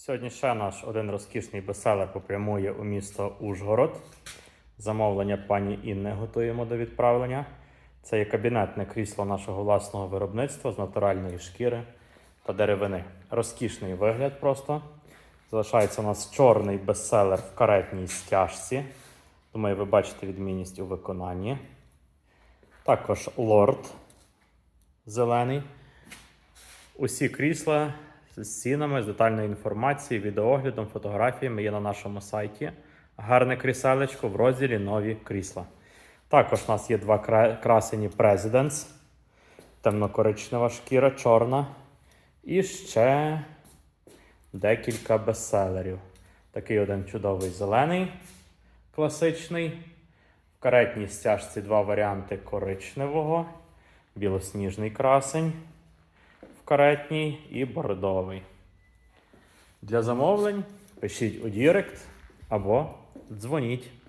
Сьогодні ще наш один розкішний бестселер попрямує у місто Ужгород. Замовлення пані Інни готуємо до відправлення. Це є кабінетне крісло нашого власного виробництва з натуральної шкіри та деревини. Розкішний вигляд просто. Залишається у нас чорний бестселер в каретній стяжці. Думаю, ви бачите відмінність у виконанні. Також лорд зелений. Усі крісла з цінами, з детальною інформацією, відеооглядом, фотографіями є на нашому сайті. Гарне кріселечко в розділі Нові крісла. Також у нас є два красені Presidents, темно-коричнева шкіра, чорна. І ще декілька бестселерів. Такий один чудовий зелений, класичний. В каретній стяжці два варіанти коричневого, білосніжний красень каретній і бордовий. Для замовлень пишіть у Дірект або дзвоніть.